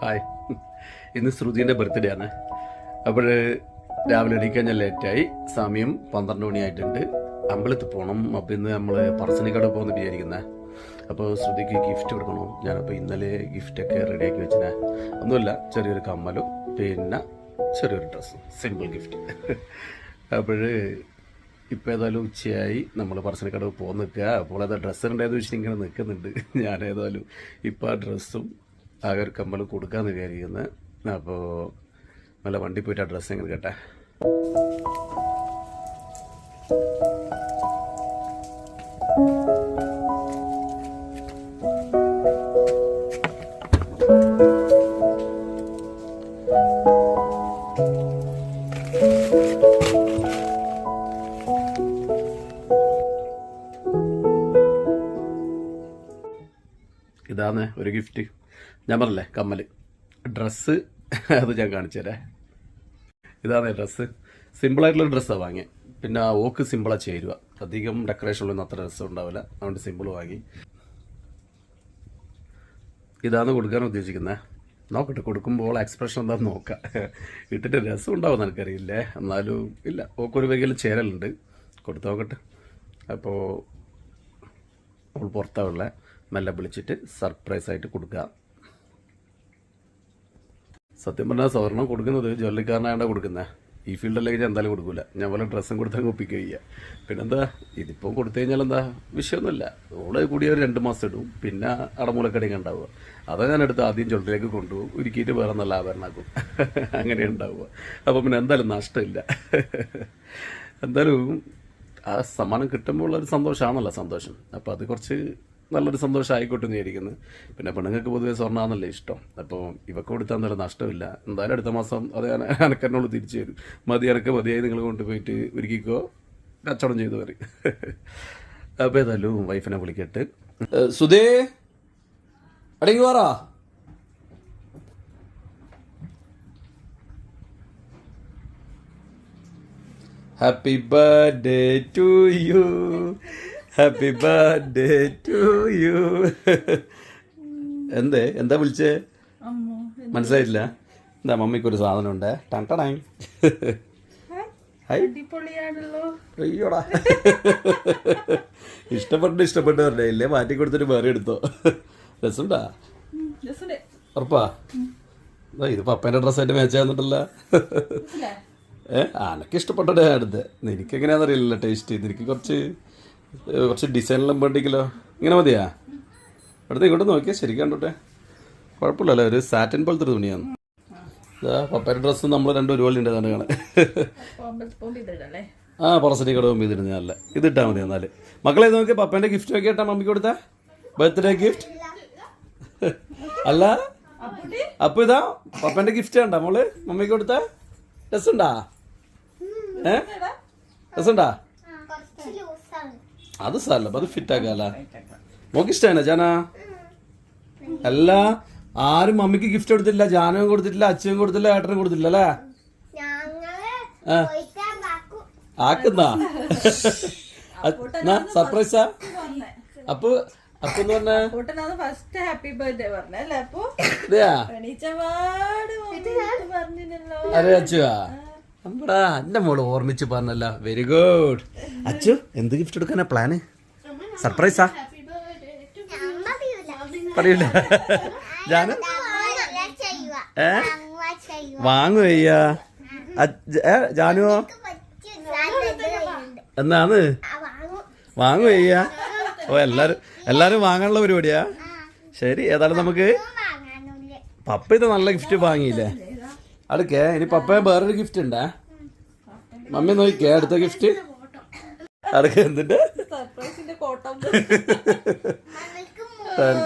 Hi. ഇന്ന് ശ്രുതിന്റെ birthday ആണ്. അപ്പോൾ രാവിലെ എണീക്കാൻ ഞാൻ ലേറ്റായി സമയം പന്ത്രണ്ട് മണിയായിട്ടുണ്ട്. അമ്പലത്തിൽ പോകണം അപ്പോൾ ഇന്ന് നമ്മൾ പറശ്ശിനിക്കട പോകുന്ന വിചാരിക്കുന്നത് അപ്പോൾ ശ്രുതിക്ക് ഗിഫ്റ്റ് കൊടുക്കണം. ഞാനപ്പോൾ ഇന്നലെ ഗിഫ്റ്റൊക്കെ റെഡിയാക്കി വെച്ചിനെ. ഒന്നുമില്ല ചെറിയൊരു കമ്മലും പിന്നെ ചെറിയൊരു ഡ്രസ്സും സിമ്പിൾ ഗിഫ്റ്റ് അപ്പോൾ ഇപ്പോൾ ഏതായാലും ഉച്ചയായി. നമ്മൾ പറശ്ശിനിക്കടവ് പോകാൻ നിൽക്കുക അപ്പോൾ ഏതാ ഡ്രസ്സ് ഉണ്ടായത് വെച്ചിട്ട് ഇങ്ങനെ നിൽക്കുന്നുണ്ട് ഞാൻ ഏതായാലും ഇപ്പോൾ ആ ഡ്രസ്സും ആകെ ഒരു കമ്മൽ കൊടുക്കാമെന്ന് വിചാരിക്കുന്നത് അപ്പോൾ നല്ല വണ്ടി പോയിട്ട് ആ ഡ്രസ്സ് എങ്ങനെ കേട്ടെ. ഇതാണ് ഒരു ഗിഫ്റ്റ് ഞാൻ കമ്മൽ ഡ്രസ്സ് അത് ഞാൻ കാണിച്ചു തരാം. ഇതാണ് ഡ്രസ്സ്. സിമ്പിളായിട്ടുള്ള ഡ്രസ്സാണ് വാങ്ങിയത് പിന്നെ ആ ഓക്ക് സിമ്പിളാണ് ചേരുക അധികം ഡെക്കറേഷൻ ഉള്ളൊന്നും അത്ര ഡ്രസ്സ് ഉണ്ടാവില്ല. അതുകൊണ്ട് സിമ്പിൾ വാങ്ങി. ഇതാണ് കൊടുക്കാൻ ഉദ്ദേശിക്കുന്നത് നോക്കട്ടെ കൊടുക്കുമ്പോൾ എക്സ്പ്രഷൻ എന്താണെന്ന് നോക്കാം. ഇട്ടിട്ട് രസം ഉണ്ടാവും എനിക്കറിയില്ലേ. എന്നാലും ഇല്ല ഓക്കൊരു വകയിൽ ചേരലുണ്ട്. കൊടുത്തു നോക്കട്ടെ. അപ്പോൾ അവൾ പുറത്താവുള്ള മെല്ലെ വിളിച്ചിട്ട് സർപ്രൈസായിട്ട് കൊടുക്കാം. സത്യം പറഞ്ഞാൽ സ്വർണം കൊടുക്കുന്നത് ജ്വല്ലറിക്കാരനായാണ് കൊടുക്കുന്നത് ഈ ഫീൽഡിലേക്ക് എന്തായാലും കൊടുക്കില്ല ഞാൻ പോലെ ഡ്രസ്സും കൊടുത്താൽ ഒപ്പിക്കുക ചെയ്യുക പിന്നെന്താ? ഇതിപ്പോൾ കൊടുത്തു കഴിഞ്ഞാൽ എന്താ? വിഷയമൊന്നുമില്ല ഓൾ കൂടി ഒരു രണ്ട് മാസം ഇടും. പിന്നെ അടമൂലക്കടിയൊക്കെ ഉണ്ടാവുക. അതാ ഞാൻ എടുത്ത് ആദ്യം ജ്വല്ലറിയിലേക്ക് കൊണ്ടുപോകും. ഒരുക്കിയിട്ട് വേറെ നല്ല ആഭരണമാക്കും അങ്ങനെ ഉണ്ടാവുക. അപ്പോൾ പിന്നെ എന്തായാലും നഷ്ടമില്ല. എന്തായാലും ആ സമ്മാനം കിട്ടുമ്പോൾ ഉള്ളൊരു സന്തോഷമാണല്ലോ സന്തോഷം. അപ്പോൾ അത് കുറച്ച് നല്ലൊരു സന്തോഷം ആയിക്കോട്ടെ വിചാരിക്കുന്നു. പിന്നെ പെണ്ണുങ്ങൾക്ക് പൊതുവെ സ്വർണമാണല്ലേ ഇഷ്ടം. അപ്പോൾ ഇവക്ക് കൊടുത്താൽ നല്ല നഷ്ടമില്ല. എന്തായാലും അടുത്ത മാസം അത് അനക്കരനോട് തിരിച്ചു തരും മതി അനക്ക് മതിയായി നിങ്ങൾ കൊണ്ടുപോയിട്ട് ഒരുക്കിക്കോ. കച്ചവടം ചെയ്തു വരും അപ്പോൾ ഏതായാലും വൈഫിനെ വിളിക്കട്ട്. സുധേ? അടങ്ങി വാറാ happy birthday to you happy birthday to you എന്തേ? എന്താ വിളിച്ചേ? മനസ്സിലായില്ല എന്താ മമ്മിക്കൊരു സാധനം ഉണ്ട് ടണ്ടണായി അയ്യോടാ. ഇഷ്ടപ്പെട്ട് ഇഷ്ടപ്പെട്ട് പറഞ്ഞേ ഇല്ലേ മാറ്റി കൊടുത്തിട്ട് വേറെ എടുത്തോ. രസമുണ്ടാ. ഉറപ്പാ? ഇത് പപ്പേന്റെ ഡ്രസ്സായിട്ട് മാച്ച് ആകുന്നുണ്ടല്ല? ഏ അനക്ക് ഇഷ്ടപ്പെട്ട അടുത്ത് അറിയില്ല ടേസ്റ്റ് നിനക്ക് കുറച്ച് കുറച്ച് ഡിസൈനെല്ലാം വേണ്ടിക്കല്ലോ ഇങ്ങനെ മതിയാ? അടുത്ത് ഇങ്ങോട്ട് നോക്കിയാൽ ശരിക്കും കണ്ടോട്ടെ. കുഴപ്പമില്ലല്ലോ ഒരു സാറ്റൻ പോലത്തെ ഒരു തുണിയാണ് പപ്പേന്റെ ഡ്രസ്സ് നമ്മൾ രണ്ടും ഒരുപോലെ ഉണ്ട് അതാണ് പോകുമ്പോ ആ പുറസരി കട മുമ്പ് ഇതിരുന്ന് നല്ല. ഇതിട്ടാ മതി എന്നാൽ. മക്കളെ നോക്കി പപ്പേന്റെ ഗിഫ്റ്റ് ഒക്കെ ഇട്ടാ മമ്മിക്ക് കൊടുത്ത? ബർത്ത്ഡേ ഗിഫ്റ്റ് അല്ല? അപ്പൊ ഇതാ പപ്പേന്റെ ഗിഫ്റ്റ് കണ്ടാ മോൾ? മമ്മിക്ക് കൊടുത്ത? രസമുണ്ടാ? ഏ. രസമുണ്ടാ? അത് സാരല്ല അത് ഫിറ്റ് ആക്കാല മോക്ക് ഇഷ്ടമാണ് ജാന? അല്ല ആരും മമ്മിക്ക് ഗിഫ്റ്റ് കൊടുത്തില്ല ജാനവും കൊടുത്തിട്ടില്ല അച്ഛനും കൊടുത്തില്ല ഏട്ടനും കൊടുത്തില്ല അല്ലേ. ആക്കുന്നാ? സർപ്രൈസാ. അപ്പൊ അപ്പൊ ഫസ്റ്റ് ഹാപ്പി ബർത്ത്ഡേ പറഞ്ഞേ അല്ലേ അപ്പൊ? ഇതെയാ? എണീച്ചപാട് അമ്പടാ എന്റെ മോൾ ഓർമ്മിച്ച് പറഞ്ഞല്ല. വെരി ഗുഡ് അച്ചു എന്ത് ഗിഫ്റ്റ് എടുക്കാനാ പ്ലാന് സർപ്രൈസാ പറയൂല. ജാന? ഏ? വാങ്ങുവയ്യ ജാനുവോ? എന്നാന്ന്? വാങ്ങുവയ്യ ഓ എല്ലാരും എല്ലാരും വാങ്ങാനുള്ള പരിപാടിയാ? ശരി ഏതായാലും നമുക്ക് പപ്പ ഇത് നല്ല ഗിഫ്റ്റ് വാങ്ങിയില്ലേ? അടുക്കേ ഇനി പപ്പ വേറൊരു ഗിഫ്റ്റ് ഉണ്ടേ. മമ്മി നോക്കിക്കേ അടുത്ത ഗിഫ്റ്റ് അടുക്ക എന്തിന്റെ ഓപ്പണാക്ക്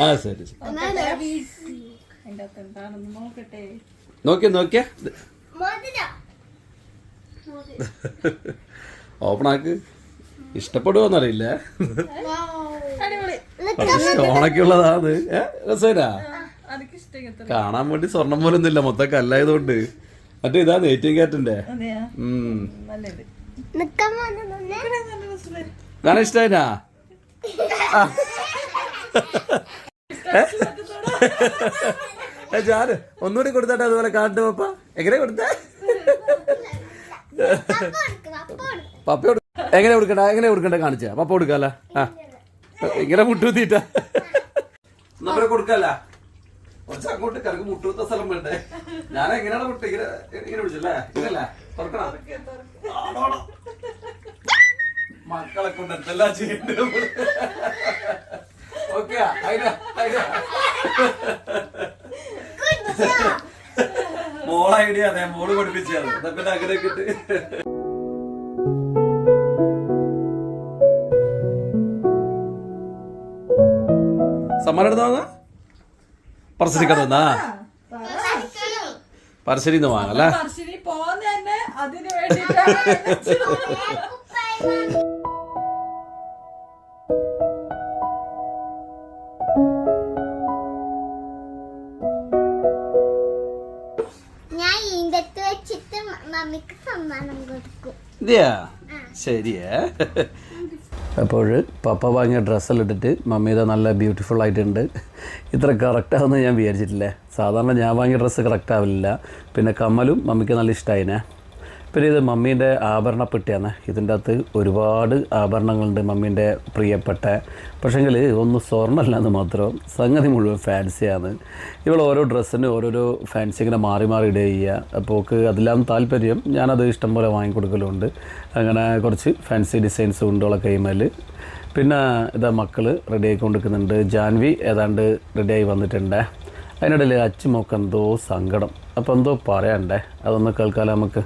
ആ ശരി നോക്കിയേ നോക്കിയേ. ഇഷ്ടപ്പെടുവോന്നറിയില്ല ഏ രസേനാ? കാണാൻ വേണ്ടി സ്വർണം പോലെ ഒന്നുമില്ല മൊത്തം കല്ലായതുകൊണ്ട്. മറ്റേ ഇതാ നെയ്റ്റിംഗ് കാറ്റിന്റെ. കാണാൻ ഇഷ്ടായിനാ? ചാര് ഒന്നുകൂടി കൊടുത്താട്ടെ അതുപോലെ കാട്ടു പപ്പ? എങ്ങനെ കൊടുത്ത? പപ്പ എങ്ങനെ കൊടുക്കണ്ട എങ്ങനെ കൊടുക്കണ്ട കാണിച്ചാ? പപ്പ കൊടുക്കാല. ആ. ഇങ്ങനെ മുട്ടുകുത്തിട്ട നമ്മളെ കൊടുക്കല്ല. കുറച്ച് അങ്ങോട്ട് കറക്ക് മുട്ടുകുത്ത സ്ഥലം വേണ്ടേ? ഞാൻ എങ്ങനെയാണ് മുട്ട ഇങ്ങനെ തുറക്കണം? മക്കളെ കൊണ്ട് എന്തെല്ലാം ചെയ്യണ്ട ഓക്കെ അതിനാ അതിനാ മോളെ ഐഡിയ അതെ മോൾ പഠിപ്പിച്ചത് എന്നാ പിന്നെ അങ്ങനെ കിട്ട് സമ്മാനം വാങ്ങാ പറശ്ശിനിക്കട വന്നാ വാങ്ങല്ലേ പറശ്ശിനി പോന്ന തന്നെ അതിന് ഈന്തത്ത് വെച്ചിട്ട് മമ്മിക്ക് സമ്മാനം കൊടുക്കും. ഇതെയാ? ശരിയേ. അപ്പോൾ പപ്പ വാങ്ങിയ ഡ്രസ്സിലിട്ടിട്ട് ഇട്ടിട്ട് മമ്മി ഇതാ നല്ല ബ്യൂട്ടിഫുൾ ആയിട്ടുണ്ട്. ഇത്ര കറക്റ്റാവുമെന്ന് ഞാൻ വിചാരിച്ചിട്ടില്ലേ. സാധാരണ ഞാൻ വാങ്ങിയ ഡ്രസ്സ് കറക്റ്റ് ആവില്ല. പിന്നെ കമ്മലും മമ്മിക്ക് നല്ല ഇഷ്ടമായിനെ പിന്നെ ഇത് മമ്മീന്റെ ആഭരണ പെട്ടിയാണ് ഇതിന്റെ അകത്ത് ഒരുപാട് ആഭരണങ്ങളുണ്ട് മമ്മീന്റെ പ്രിയപ്പെട്ട. പക്ഷേങ്കിൽ ഒന്ന് സ്വർണമല്ല എന്ന് മാത്രം സംഗതി മുഴുവൻ ഫാൻസിയാണ്. ഇവൾ ഓരോ ഡ്രസ്സിന് ഓരോരോ ഫാൻസി ഇങ്ങനെ മാറി മാറി ഇടുക ചെയ്യുക. അപ്പോൾ അതിലാണ് താല്പര്യം ഞാനത് ഇഷ്ടം പോലെ വാങ്ങിക്കൊടുക്കലുണ്ട് അങ്ങനെ കുറച്ച് ഫാൻസി ഡിസൈൻസ് ഉണ്ട് കൈമേൽ പിന്നെ ഇതാ മക്കൾ റെഡി ആയിക്കൊണ്ടിരിക്കുന്നുണ്ട് ജാൻവി ഏതാണ്ട് റെഡിയായി വന്നിട്ടുണ്ട്. അതിനിടയിൽ അച്ചുമൊക്കെ എന്തോ സങ്കടം. അപ്പോൾ എന്തോ പറയണ്ടേ അതൊന്ന് കേൾക്കാലോ നമുക്ക്.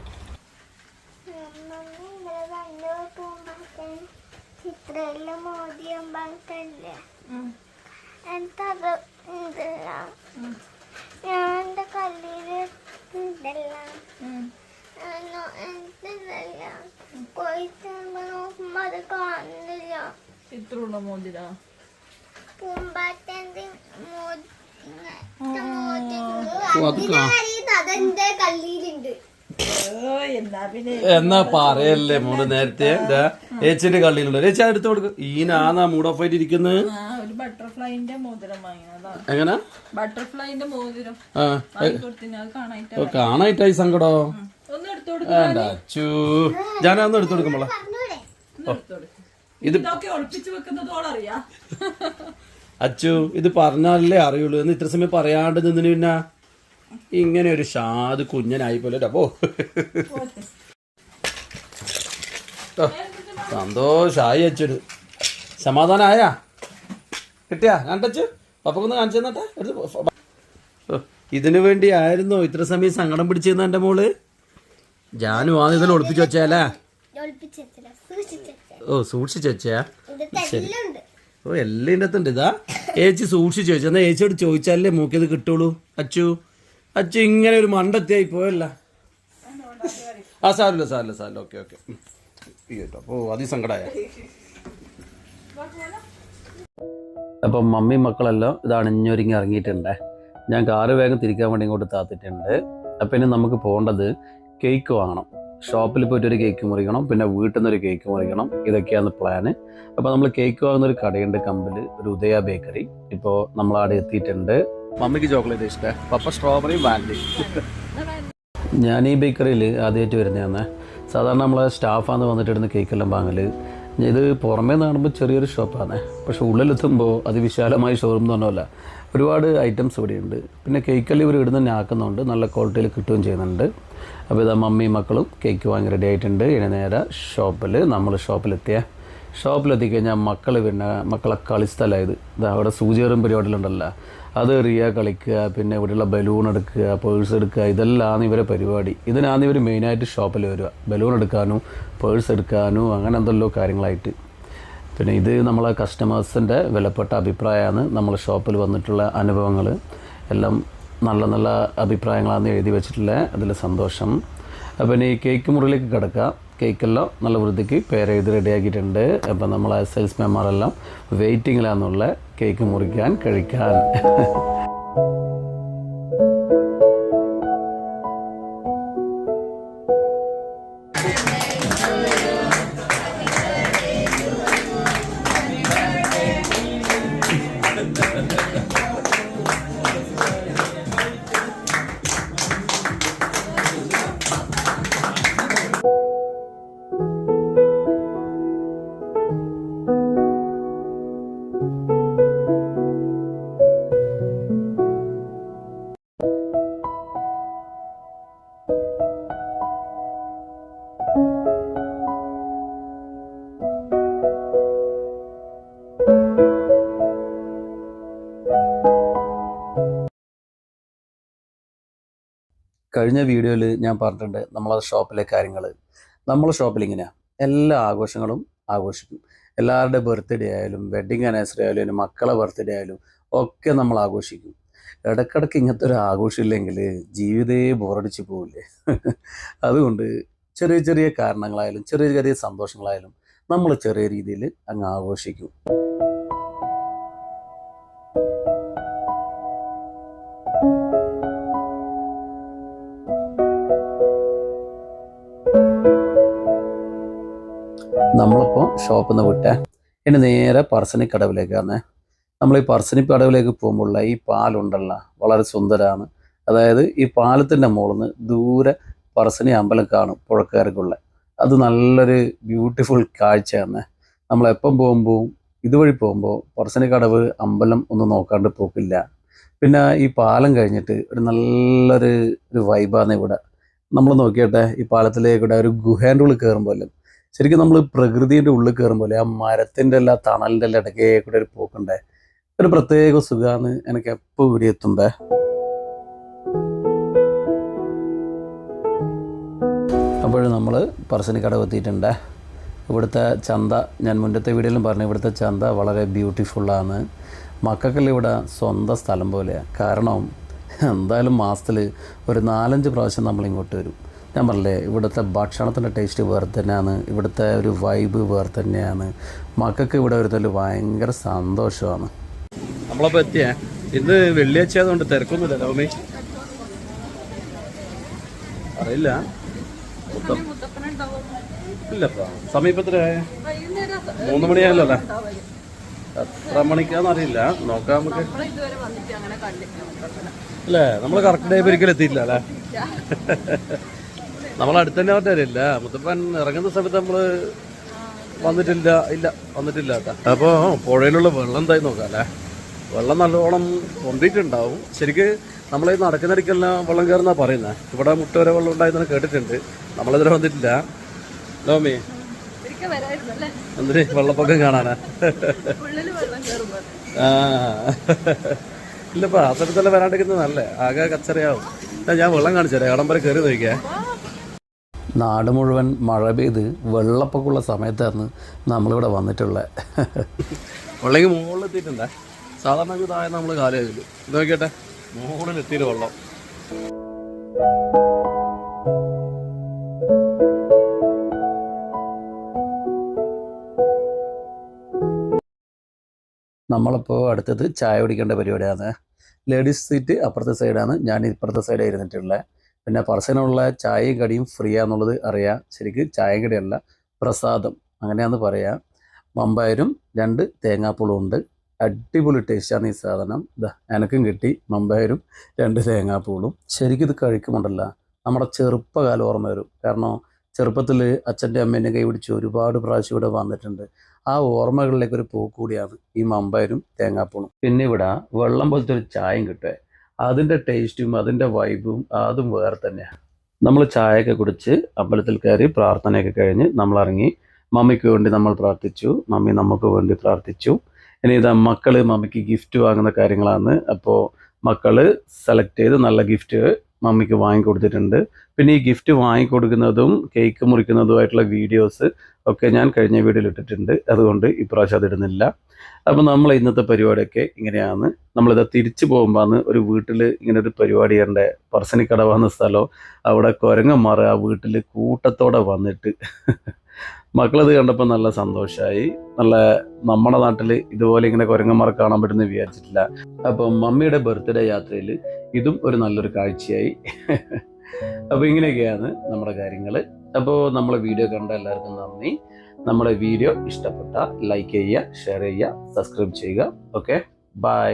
എന്തത് ഇതല്ല ഞാൻ ഇതല്ല എന്തല്ല പോയിട്ട് നോക്കുമ്പോ അത് കാണുന്നില്ല. ഇത്രയുള്ള മോതിര? അതെന്റെ എന്നാ പിന്നെ എന്നാ പറയല്ലേ മോൾ നേരത്തെ? ഏച്ചിന്റെ കള്ളിയിലുള്ള ഏച്ചി എടുത്തു കൊടുക്കും. ഈ നാന്നാ മൂഡ് ഓഫ് ആയിട്ട് ഇരിക്കുന്നത് ബട്ടർഫ്ലൈന്റെ മോതിരം വാങ്ങിയതാ എങ്ങനെ? ബട്ടർഫ്ലൈന്റെ മോതിരം. കാണായിട്ടായി സങ്കടോ? അച്ചു ഞാനൊന്ന് എടുത്തു കൊടുക്കുമ്പോളാ ഇത് അച്ചു ഇത് പറഞ്ഞാലല്ലേ അറിയുള്ളൂ. എന്ന് ഇത്ര സമയം പറയാണ്ട് നിന്നിന് പിന്നെ ഇങ്ങനെ ഒരു ഷാദ് കുഞ്ഞനായി പോലെ അപ്പോ സന്തോഷായി അച്ചൊരു. സമാധാനായ? കിട്ടിയാ? കണ്ടച്ചു പപ്പക്കൊന്ന് കാണിച്ചു തന്നട്ടെ. എടുത്ത് ഇതിനു വേണ്ടി ആയിരുന്നോ ഇത്ര സമയം സങ്കടം പിടിച്ചിരുന്ന എന്റെ മോൾ? ജാനു ആ ഇതിൽ ഒളിപ്പിച്ചു വെച്ചേലേ ഓ സൂക്ഷിച്ചു വെച്ചാ. ഓ എല്ലാം ഇതിന്റെ അകത്തുണ്ട്. ഇതാ. ഏച്ചി സൂക്ഷിച്ചു ചോദിച്ചു എന്നാ ഏച്ചിയോട് ചോദിച്ചാലേ മൂക്കിയത് കിട്ടുള്ളൂ? അച്ചു അച്ചു ഇങ്ങനെ ഒരു മണ്ടത്തിയായി പോയല്ല. ആ സാറില്ല സാറില്ല സാറില്ല ഓക്കെ ഓക്കെ. അപ്പോൾ അതി സങ്കടമായ അപ്പം മമ്മി മക്കളെല്ലാം ഇത് അണിഞ്ഞൊരുങ്ങി ഇറങ്ങിയിട്ടുണ്ട്. ഞാൻ കാറ് വേഗം തിരിക്കാൻ വേണ്ടി ഇങ്ങോട്ട് താത്തിട്ടുണ്ട്. അപ്പം ഇനി നമുക്ക് പോകേണ്ടത് കേക്ക് വാങ്ങണം. ഷോപ്പിൽ പോയിട്ട് ഒരു കേക്ക് മുറിക്കണം പിന്നെ വീട്ടിൽ നിന്ന് ഒരു കേക്ക് മുറിക്കണം. ഇതൊക്കെയാണ് പ്ലാന് അപ്പോൾ നമ്മൾ കേക്ക് വാങ്ങുന്ന ഒരു കടയുണ്ട് കമ്പിൽ ഒരു ഉദയ ബേക്കറി ഇപ്പോൾ നമ്മൾ അവിടെ എത്തിയിട്ടുണ്ട്. മമ്മിക്ക് ചോക്ലേറ്റ് ഇഷ്ടം. പപ്പ സ്ട്രോബെറി വാൻഡി ഞാൻ ഈ ബേക്കറിയിൽ ആദ്യമായിട്ട് വരുന്നതാണ്. സാധാരണ നമ്മളെ സ്റ്റാഫാന്ന് വന്നിട്ടിരുന്ന് കേക്കെല്ലാം വാങ്ങൽ. ഇത് പുറമേ കാണുമ്പോൾ ചെറിയൊരു ഷോപ്പാണ്. പക്ഷേ ഉള്ളിലെത്തുമ്പോൾ അതിവിശാലമായ ഷോറൂം എന്ന് പറഞ്ഞല്ല ഒരുപാട് ഐറ്റംസ് ഇവിടെയുണ്ട്. പിന്നെ കേക്കെല്ലാം ഇവർ ഇടുന്ന തന്നെ ആക്കുന്നുണ്ട് നല്ല ക്വാളിറ്റിയിൽ കിട്ടുകയും ചെയ്യുന്നുണ്ട്. അപ്പോൾ ഇതാ മമ്മിയും മക്കളും കേക്ക് വാങ്ങി റെഡി ആയിട്ടുണ്ട്. ഇനി നേരെ ഷോപ്പിൽ നമ്മൾ ഷോപ്പിലെത്തിയ ഷോപ്പിലെത്തിക്കഴിഞ്ഞാൽ മക്കൾ പിന്നെ മക്കളെ കളിസ്ഥലമായത് ഇത്. അവിടെ സൂചിയേറും പരിപാടികളുണ്ടല്ലോ. അത് എറിയുക കളിക്കുക പിന്നെ ഇവിടെയുള്ള ബലൂൺ എടുക്കുക പേഴ്സ് എടുക്കുക ഇതെല്ലാമാണ് ഇവരെ പരിപാടി. ഇതിനാണ് ഇവർ മെയിനായിട്ട് ഷോപ്പിൽ വരിക. ബലൂൺ എടുക്കാനും പേഴ്സ് എടുക്കാനും അങ്ങനെ എന്തെല്ലോ കാര്യങ്ങളായിട്ട്. പിന്നെ ഇത് നമ്മളെ കസ്റ്റമേഴ്സിന്റെ വിലപ്പെട്ട അഭിപ്രായമാണ് നമ്മൾ ഷോപ്പിൽ വന്നിട്ടുള്ള അനുഭവങ്ങൾ എല്ലാം നല്ല നല്ല അഭിപ്രായങ്ങളാണ് എഴുതി വെച്ചിട്ടുള്ള അതിൽ സന്തോഷം. അപ്പം ഇനി കേക്ക് മുറിയിലേക്ക് കിടക്കുക കേക്കെല്ലാം നല്ല വൃത്തിക്ക് പേരെഴുതി റെഡിയാക്കിയിട്ടുണ്ട് അപ്പം നമ്മളെ സെയിൽസ് സെയിൽസ്മാൻമാരെല്ലാം വെയിറ്റിങ്ങിലാണെന്നുള്ള കേക്ക് മുറിക്കാൻ കഴിക്കാൻ കഴിഞ്ഞ വീഡിയോയിൽ ഞാൻ പറഞ്ഞിട്ടുണ്ട് നമ്മളെ ഷോപ്പിലെ കാര്യങ്ങൾ നമ്മൾ ഷോപ്പിൽ ഇങ്ങനെയാണ് എല്ലാ ആഘോഷങ്ങളും ആഘോഷിക്കും. എല്ലാവരുടെ ബർത്ത്ഡേ ആയാലും വെഡിങ് ആനിവേഴ്സറി ആയാലും മക്കളെ ബർത്ത്ഡേ ആയാലും ഒക്കെ നമ്മൾ ആഘോഷിക്കും. ഇടയ്ക്കിടയ്ക്ക് ഇങ്ങനത്തെ ഒരു ആഘോഷമില്ലെങ്കിൽ ജീവിതേ ബോറടിച്ച് പോവില്ലേ? അതുകൊണ്ട് ചെറിയ ചെറിയ കാരണങ്ങളായാലും ചെറിയ ചെറിയ സന്തോഷങ്ങളായാലും നമ്മൾ ചെറിയ രീതിയിൽ അങ്ങ് ആഘോഷിക്കും. നമ്മളിപ്പോൾ ഷോപ്പിൽ നിന്ന് വിട്ടേ ഇനി നേരെ പറശ്ശിനി കടവിലേക്കാണ് നമ്മൾ ഈ പറശ്ശിനി കടവിലേക്ക് പോകുമ്പോൾ ഈ പാലുണ്ടല്ല വളരെ സുന്ദരമാണ് അതായത് ഈ പാലത്തിന്റെ മുകളിൽ നിന്ന് ദൂരെ പറശ്ശിനി അമ്പലം കാണും പുഴക്കാർക്കുള്ള. അത് നല്ലൊരു ബ്യൂട്ടിഫുൾ കാഴ്ചയാണ്. നമ്മളെപ്പം പോകുമ്പോൾ ഇതുവഴി പോകുമ്പോൾ പറശ്ശിനി കടവ് അമ്പലം ഒന്നും നോക്കാണ്ട് പോക്കില്ല. പിന്നെ ഈ പാലം കഴിഞ്ഞിട്ട് ഒരു നല്ലൊരു ഒരു വൈബാണ് ഇവിടെ. നമ്മൾ നോക്കിയട്ടെ ഈ പാലത്തിലേക്കൂടെ ഒരു ഗുഹേന്റെ ഉള്ളിൽ കയറുമ്പോൾ ശരിക്കും നമ്മൾ പ്രകൃതിയുടെ ഉള്ളിൽ കയറുമ്പോൾ ആ മരത്തിന്റെ എല്ലാ തണലിന്റെ എല്ലാം ഇടയ്ക്കേ കൂടെ ഒരു പോക്കുണ്ടേ. ഒരു പ്രത്യേക സുഖമാണ് എനിക്ക് എപ്പോൾ ഇവിടെ എത്തുമ്പേ. അപ്പോൾ നമ്മൾ പറശ്ശിനിക്കടവ് എത്തിയിട്ടുണ്ട്. ഇവിടുത്തെ ചന്ത ഞാൻ മുന്നത്തെ വീഡിയോയിലും പറഞ്ഞു ഇവിടുത്തെ ചന്ത വളരെ ബ്യൂട്ടിഫുള്ളാണ് മക്കൾക്കെല്ലാം ഇവിടെ സ്വന്തം സ്ഥലം പോലെയാണ് കാരണം എന്തായാലും മാസത്തിൽ ഒരു നാലഞ്ച് പ്രാവശ്യം നമ്മളിങ്ങോട്ട് വരും. ഞാൻ പറഞ്ഞില്ലേ ഇവിടുത്തെ ഭക്ഷണത്തിന്റെ ടേസ്റ്റ് വേറെ തന്നെയാണ് ഇവിടുത്തെ ഒരു വൈബ് വേറെ തന്നെയാണ്. മക്കൾക്ക് ഇവിടെ വരുന്നതിൽ ഭയങ്കര സന്തോഷമാണ്. നമ്മളപ്പോൾ എത്തിയേ? ഇന്ന് വെള്ളിയാഴ്ച ആയതുകൊണ്ട് തിരക്കൊന്നുമില്ല ലോമി അറിയില്ല. ഇല്ലപ്പാ. സമീപത്തിലെ മൂന്ന് മണിയായല്ലോ അല്ലേ? എത്ര മണിക്കാന്ന് അറിയില്ല. നോക്കാം നമുക്ക്. ഇതുവരെ വന്നിട്ട് അങ്ങനെ കണ്ടില്ല മുത്തപ്പനെ അല്ലേ നമ്മൾ കറക്റ്റ് ടൈം ഒരിക്കലും എത്തിയില്ല അല്ലേ? നമ്മൾ അടുത്ത് തന്നെ വരത്തില്ല മുത്തപ്പൻ ഇറങ്ങുന്ന സമയത്ത് നമ്മൾ വന്നിട്ടില്ല. ഇല്ല വന്നിട്ടില്ല അപ്പോ പുഴയിലുള്ള വെള്ളം എന്തായി നോക്കാം അല്ലേ? വെള്ളം നല്ലോണം പൊന്തിയിട്ടുണ്ടാവും. ശരിക്ക് നമ്മളീ നടക്കുന്നിടയ്ക്കെല്ലാം വെള്ളം കയറുന്നാ പറയുന്നത് ഇവിടെ മുട്ട വരെ വെള്ളം ഉണ്ടായിരുന്നു കേട്ടിട്ടുണ്ട്. നമ്മളിതുവരെ വന്നിട്ടില്ല. ലോമി എന്തിന് വെള്ളപ്പൊക്കം കാണാനാ? ആ. ഇല്ലപ്പാ ആ സ്ഥലത്തെല്ലാം വരാണ്ടിരിക്കുന്നത് നല്ലേ ആകെ കച്ചറയാവും. ഞാൻ വെള്ളം കാണിച്ചു തരാം ഇടം വരെ കയറി നോക്കിയേ? നാട് മുഴുവൻ മഴ പെയ്ത് വെള്ളപ്പൊക്കമുള്ള സമയത്താണ് നമ്മളിവിടെ വന്നിട്ടുള്ളത് വെള്ളമെങ്കിൽ മുകളിൽ എത്തിയിട്ടുണ്ട് സാധാരണ ഇതായ താഴെ നമ്മൾ കാലം ഇത് നോക്കിയട്ടെ മുകളിൽ എത്തിയിട്ട് വെള്ളം. നമ്മളിപ്പോൾ അടുത്തത് ചായ കുടിക്കേണ്ട പരിപാടിയാണ്. ലേഡീസ് സീറ്റ് അപ്പുറത്തെ സൈഡാണ് ഞാൻ ഇപ്പുറത്തെ സൈഡാണ് ഇരുന്നിട്ടുള്ളത് പിന്നെ പറശ്ശിനുള്ള ചായയും കടിയും ഫ്രീ ആണെന്നുള്ളത് അറിയാം. ശരിക്കും ചായയും കടിയല്ല പ്രസാദം. അങ്ങനെയാന്ന് പറയാം. മമ്പായരും രണ്ട് തേങ്ങാപ്പൂളും ഉണ്ട്. അടിപൊളി ടേസ്റ്റാണ് ഈ സാധനം. ഇതാ എനക്കും കിട്ടി. മമ്പായരും രണ്ട് തേങ്ങാപ്പൂളും. ശരിക്കും ഇത് കഴിക്കുമുണ്ടല്ല നമ്മുടെ ചെറുപ്പകാലം ഓർമ്മ വരും. കാരണം ചെറുപ്പത്തിൽ അച്ഛന്റെ അമ്മേന്റെ കൈ പിടിച്ച് ഒരുപാട് പ്രാവശ്യം ഇവിടെ വന്നിട്ടുണ്ട്. ആ ഓർമ്മകളിലേക്ക് ഒരു പോക്ക് ഈ മമ്പയരും തേങ്ങാപ്പൂളും. പിന്നെ ഇവിടെ വെള്ളം പോലത്തെ ഒരു ചായയും കിട്ടുക അതിന്റെ ടേസ്റ്റും അതിന്റെ വൈബും അതും വേറെ തന്നെയാണ് നമ്മൾ ചായയൊക്കെ കുടിച്ച് അമ്പലത്തിൽ കയറി പ്രാർത്ഥനയൊക്കെ കഴിഞ്ഞ് നമ്മൾ ഇറങ്ങി മമ്മിക്ക് വേണ്ടി നമ്മൾ പ്രാർത്ഥിച്ചു. മമ്മി നമുക്ക് വേണ്ടി പ്രാർത്ഥിച്ചു. ഇനി ഇതാ മക്കൾ മമ്മിക്ക് ഗിഫ്റ്റ് വാങ്ങുന്ന കാര്യങ്ങളാണ്. അപ്പോൾ മക്കൾ സെലക്ട് ചെയ്ത് നല്ല ഗിഫ്റ്റ് മമ്മിക്ക് വാങ്ങിക്കൊടുത്തിട്ടുണ്ട്. പിന്നെ ഈ ഗിഫ്റ്റ് വാങ്ങിക്കൊടുക്കുന്നതും കേക്ക് മുറിക്കുന്നതുമായിട്ടുള്ള വീഡിയോസ് ഒക്കെ ഞാൻ കഴിഞ്ഞ വീഡിയോയിൽ ഇട്ടിട്ടുണ്ട്. അതുകൊണ്ട് ഇപ്രാവശ്യം അത് ഇടുന്നില്ല അപ്പം നമ്മൾ ഇന്നത്തെ പരിപാടിയൊക്കെ ഇങ്ങനെയാണ്. നമ്മളിത് തിരിച്ചു പോകുമ്പോൾ ഒരു വീട്ടിൽ ഇങ്ങനെ ഒരു പരിപാടി ഉണ്ട് പറശ്ശിനിക്കട വന്ന സ്ഥലം. അവിടെ കുരങ്ങന്മാർ ആ വീട്ടിൽ കൂട്ടത്തോടെ വന്നിട്ട് മക്കളത് കണ്ടപ്പോൾ നല്ല സന്തോഷമായി നല്ല നമ്മുടെ നാട്ടിൽ ഇതുപോലെ ഇങ്ങനെ കുരങ്ങന്മാർ കാണാൻ പറ്റുമെന്ന് വിചാരിച്ചിട്ടില്ല. അപ്പം മമ്മിയുടെ ബർത്ത്ഡേ യാത്രയിൽ ഇതും ഒരു നല്ലൊരു കാഴ്ചയായി. അപ്പോൾ ഇങ്ങനെയൊക്കെയാണ് നമ്മുടെ കാര്യങ്ങൾ അപ്പോൾ നമ്മളെ വീഡിയോ കണ്ട എല്ലാവർക്കും നന്ദി. നമ്മുടെ വീഡിയോ ഇഷ്ടപ്പെട്ട ലൈക്ക് ചെയ്യുക ഷെയർ ചെയ്യുക സബ്സ്ക്രൈബ് ചെയ്യുക. ഓക്കെ? ബൈ.